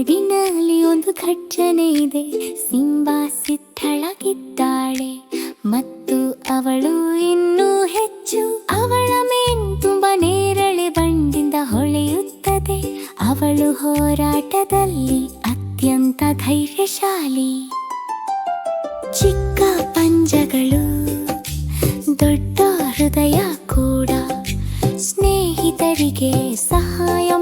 ಒಂದು ಘಟ್ಟನೆ ಇದೆ. ಸಿಂಬಾ ಸಿದ್ಧಳಾಗಿದ್ದಾಳೆ. ಮತ್ತು ಅವಳು ಇನ್ನೂ ಹೆಚ್ಚು ಅವಳ ಮೇನ್ ತುಂಬಾ ನೇರಳೆ ಬಂಡಿಂದ ಹೊಳೆಯುತ್ತದೆ. ಅವಳು ಹೋರಾಟದಲ್ಲಿ ಅತ್ಯಂತ ಧೈರ್ಯಶಾಲಿ. ಚಿಕ್ಕ ಪಂಜಗಳು, ದೊಡ್ಡ ಹೃದಯ ಕೂಡ ಸ್ನೇಹಿತರಿಗೆ ಸಹಾಯ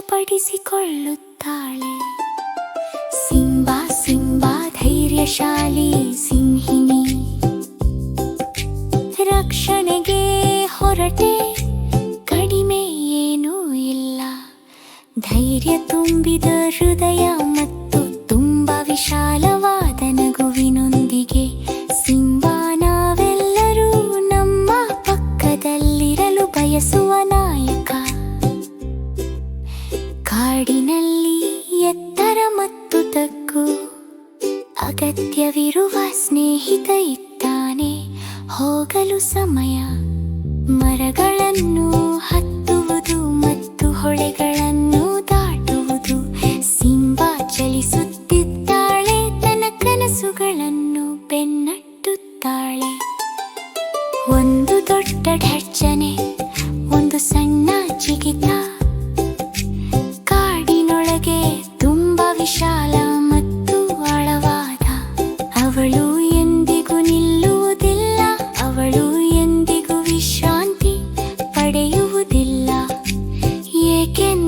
ಖಚಿತಪಡಿಸಿಕೊಳ್ಳುತ್ತಾಳೆ ಸಿಂಬಾ ಸಿಂಬಾ, ಧೈರ್ಯಶಾಲಿ ಸಿಂಹಿಣಿ. ರಕ್ಷಣೆಗೆ ಹೊರಟೆ, ಕಡಿಮೆ ಏನೂ ಇಲ್ಲ. ಧೈರ್ಯ ತುಂಬಿದ ಹೃದಯ ಮತ್ತು ತುಂಬ ವಿಶಾಲವಾದ ನಗುವಿನೊಂದಿಗೆ ಸಿಂಬಾ ನಾವೆಲ್ಲರೂ ನಮ್ಮ ಪಕ್ಕದಲ್ಲಿರಲು ಬಯಸುವ ಅಗತ್ಯವಿರುವ ಸ್ನೇಹಿತ ಇದ್ದಾನೆ. ಹೋಗಲು ಸಮಯ. ಮರಗಳನ್ನು ಹತ್ತುವುದು ಮತ್ತು ಹೊಳೆಗಳನ್ನು ದಾಟುವುದು. ಸಿಂಬಾ ಚಲಿಸುತ್ತಿದ್ದಾಳೆ, ತನ್ನ ಕನಸುಗಳನ್ನು ಬೆನ್ನಟ್ಟುತ್ತಾಳೆ. ಒಂದು ದೊಡ್ಡ ಢರ್ಜನೆ ಒಂದು ಸಣ್ಣ ಜಿಗಿತ.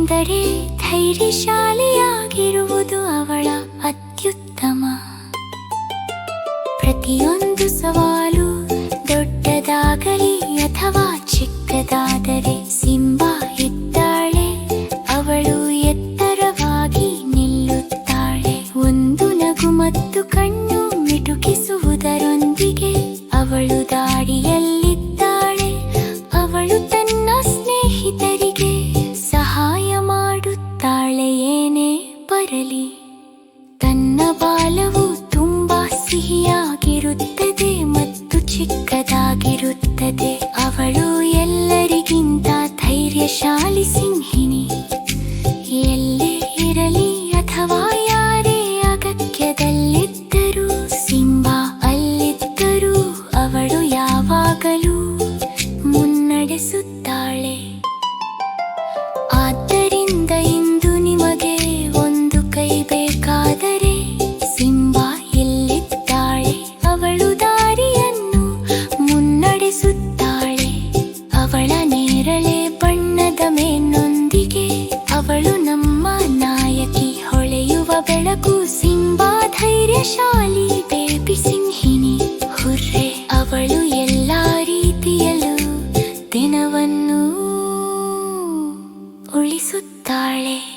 ಏಕೆಂದರೆ ಧೈರ್ಯಶಾಲಿಯಾಗಿರುವುದು ಅವಳ ಅತ್ಯುತ್ತಮ. ಪ್ರತಿಯೊಂದು ಸವಾಲು ದೊಡ್ಡದಾಗಲಿ ಅಥವಾ ಚಿಕ್ಕದಾದರೆ ಸಿಂಬಾ ಇದ್ದಾಳೆ. ಅವಳು ಎತ್ತರವಾಗಿ ನಿಲ್ಲುತ್ತಾಳೆ. ಒಂದು ನಗು ಮತ್ತು ಕಣ್ಣು ಮಿಟುಕಿಸುವುದರೊಂದಿಗೆ ಅವಳು ದಾರಿಯಲ್ಲಿದ್ದಾಳೆ ಬಾಲವು ತುಂಬಾ ಸಿಹಿಯಾಗಿರುತ್ತದೆ ಮತ್ತು ಚಿಕ್ಕದಾಗಿರುತ್ತದೆ ನೊಂದಿಗೆ ಅವಳು ನಮ್ಮ ನಾಯಕಿ ಹೊಳೆಯುವ ಬೆಳಕು ಸಿಂಬಾ ಧೈರ್ಯಶಾಲಿ ಬೇಬಿ ಸಿಂಹಿಣಿ. ಹುರ್ರೆ, ಅವಳು ಎಲ್ಲ ರೀತಿಯಲ್ಲೂ ದಿನವನ್ನು ಉಳಿಸುತ್ತಾಳೆ.